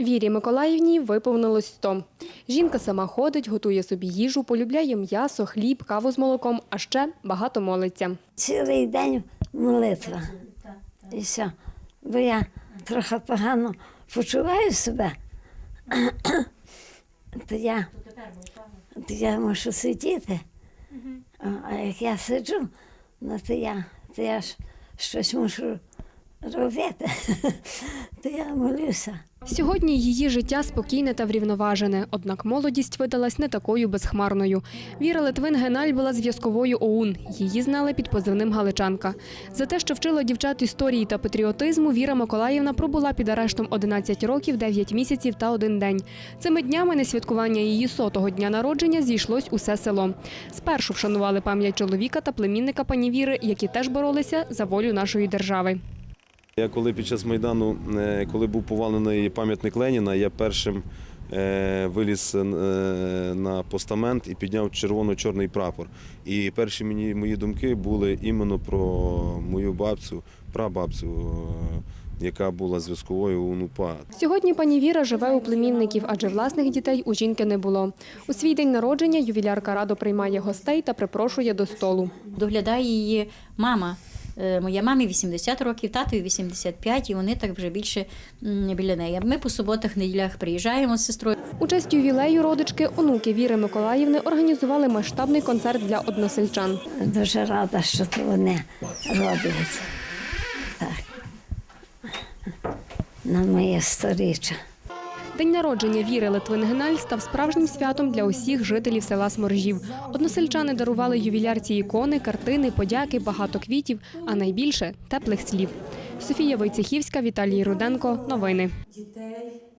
Вірі Миколаївні виповнилось 100. Жінка сама ходить, готує собі їжу, полюбляє м'ясо, хліб, каву з молоком, а ще багато молиться. Цілий день молитва. І все. Бо я трохи погано почуваю себе, то я, то я мушу сидіти. А- як я сиджу, ну то я, то я ж щось мушу робити, то я молюся. Сьогодні її життя спокійне та врівноважене, однак молодість видалась не такою безхмарною. Віра Литвин Геналь була зв'язковою ОУН. Її знали під позивним Галичанка. За те, що вчила дівчат історії та патріотизму, Віра Миколаївна пробула під арештом 11 років, 9 місяців та один день. Цими днями на святкування її сотого дня народження зійшлось усе село. Спершу вшанували пам'ять чоловіка та племінника пані Віри, які теж боролися за волю нашої держави. Я коли під час Майдану, е, коли був повалений пам'ятник Леніна, я першим е, виліз е, на постамент і підняв червоно-чорний прапор. І перші мені мої думки були іменно про мою бабцю, прабабцю, яка була зв'язковою УНУПА. Сьогодні пані Віра живе у племінників, адже власних дітей у жінки не було. У свій день народження ювілярка радо приймає гостей та припрошує до столу. Доглядає її мама. Е, Моя мамі 80 років, татові 85, і вони так вже більше біля неї. Ми по суботах, неділях приїжджаємо з сестрою. У честь ювілею родички онуки Віри Миколаївни організували масштабний концерт для односельчан. Дуже рада, що то вони роблять. Так. На моє сторіччя. День народження Віри Литвин Геналь став справжнім святом для усіх жителів села Сморжів. Односельчани дарували ювілярці ікони, картини, подяки, багато квітів, а найбільше теплих слів. Софія Войцехівська, Віталій Руденко. Новини.